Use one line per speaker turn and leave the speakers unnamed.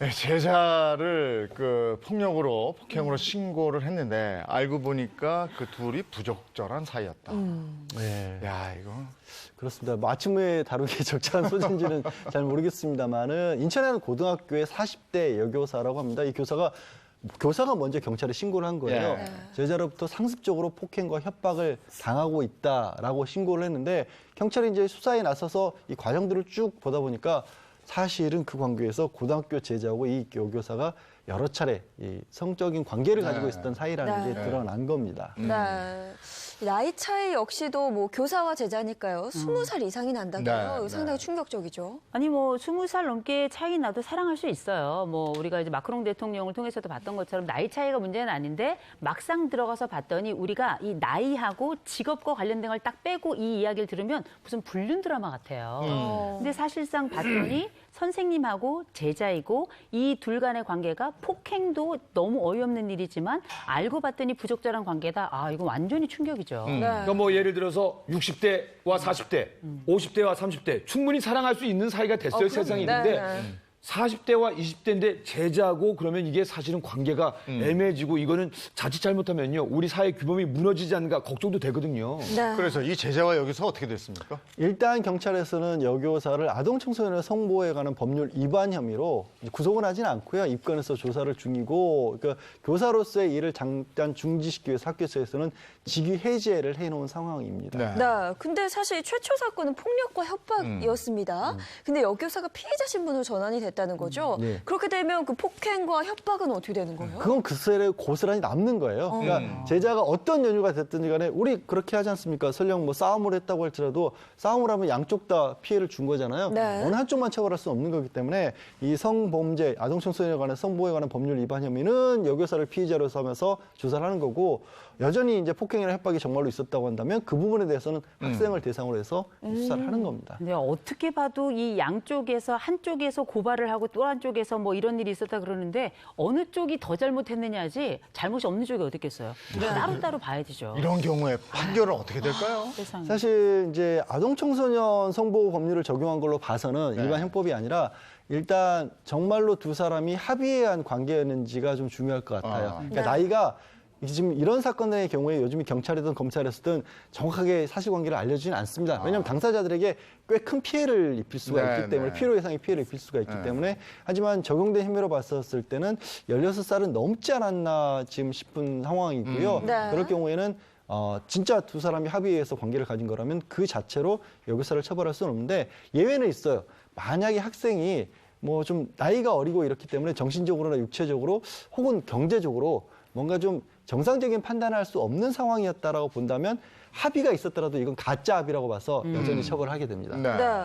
네, 제자를 그 폭력으로 폭행으로 신고를 했는데 알고 보니까 그 둘이 부적절한 사이였다.
네.
야 이거
그렇습니다. 뭐 아침에 다루기 적절한 소재인지는 잘 모르겠습니다만은 인천에는 고등학교의 40대 여교사라고 합니다. 이 교사가 교사가 먼저 경찰에 신고를 한 거예요.
예.
제자로부터 상습적으로 폭행과 협박을 당하고 있다라고 신고를 했는데 경찰이 이제 수사에 나서서 이 과정들을 쭉 보다 보니까 사실은 그 관계에서 고등학교 제자하고 이 여교사가 여러 차례 이 성적인 관계를 가지고
네.
있었던 사이라는
네.
게 드러난 겁니다.
네. 나이 차이 역시도 뭐 교사와 제자니까요. 스무 살 이상이 난다고요.
네,
상당히
네.
충격적이죠.
아니 뭐 스무 살 넘게 차이 나도 사랑할 수 있어요. 뭐 우리가 이제 마크롱 대통령을 통해서도 봤던 것처럼 나이 차이가 문제는 아닌데 막상 들어가서 봤더니 우리가 이 나이하고 직업과 관련된 걸 딱 빼고 이 이야기를 들으면 무슨 불륜 드라마 같아요.
어.
근데 사실상 봤더니 선생님하고 제자이고 이 둘 간의 관계가 폭행도 너무 어이없는 일이지만 알고 봤더니 부적절한 관계다. 아 이거 완전히 충격이죠.
네.
그러니까 뭐 예를 들어서 60대와 40대, 50대와 30대 충분히 사랑할 수 있는 사이가 됐어요
어,
세상에
그럼요.
있는데
네, 네.
40대와 20대인데 제자고 그러면 이게 사실은 관계가 애매해지고 이거는 자칫 잘못하면요 우리 사회 규범이 무너지지 않는가 걱정도 되거든요.
네.
그래서 이 제자와 여기서 어떻게 됐습니까?
일단 경찰에서는 여교사를 아동 청소년의 성보호에 관한 법률 위반 혐의로 구속은 하진 않고요. 입건해서 조사를 중이고 그러니까 교사로서의 일을 잠깐 중지시키기 위해서 학교에서는 직위 해제를 해놓은 상황입니다.
네.
네. 근데 사실 최초 사건은 폭력과 협박이었습니다. 근데 여교사가 피해자 신분으로 전환이 됐 다는 거죠.
네.
그렇게 되면 그 폭행과 협박은 어떻게 되는 거예요?
그건 그슬에 고스란히 남는 거예요. 그러니까 제자가 어떤 연유가 됐든지 간에 우리 그렇게 하지 않습니까? 설령 뭐 싸움을 했다고 할지라도 싸움을 하면 양쪽 다 피해를 준 거잖아요.
네.
어느 한쪽만 처벌할 수 없는 거기 때문에 이 성범죄, 아동청소년에 관한 성보호에 관한 법률 위반 혐의는 여교사를 피의자로 삼아서 조사를 하는 거고 여전히 이제 폭행이나 협박이 정말로 있었다고 한다면 그 부분에 대해서는 학생을 대상으로 해서 수사를 하는 겁니다.
근데 어떻게 봐도 이 양쪽에서 한쪽에서 고발을 하고 또 한쪽에서 뭐 이런 일이 있었다 그러는데 어느 쪽이 더 잘못했느냐지 잘못이 없는 쪽이 어딨겠어요. 따로 따로 봐야 되죠.
이런 경우에 판결은 어떻게 될까요?
세상에.
사실 이제 아동 청소년 성보호 법률을 적용한 걸로 봐서는
네.
일반 형법이 아니라 일단 정말로 두 사람이 합의한 관계였는지가 좀 중요할 것 같아요.
아.
그러니까
네.
나이가 지금 이런 사건의 경우에 요즘 경찰이든 검찰에서든 정확하게 사실관계를 알려주지는 않습니다. 왜냐하면 당사자들에게 꽤 큰 피해를 입힐 수가
네,
있기 때문에
네.
피해로 예상의 피해를 입힐 수가 있기
네.
때문에 하지만 적용된 혐의로 봤었을 때는 16살은 넘지 않았나 지금 싶은 상황이고요.
음.
네.
그럴 경우에는 어, 진짜 두 사람이 합의해서 관계를 가진 거라면 그 자체로 여교사를 처벌할 수는 없는데 예외는 있어요. 만약에 학생이 뭐 좀 나이가 어리고 이렇기 때문에 정신적으로나 육체적으로 혹은 경제적으로 뭔가 좀 정상적인 판단을 할수 없는 상황이었다라고 본다면 합의가 있었더라도 이건 가짜 합의라고 봐서 여전히 처벌하게 됩니다.
네.
네.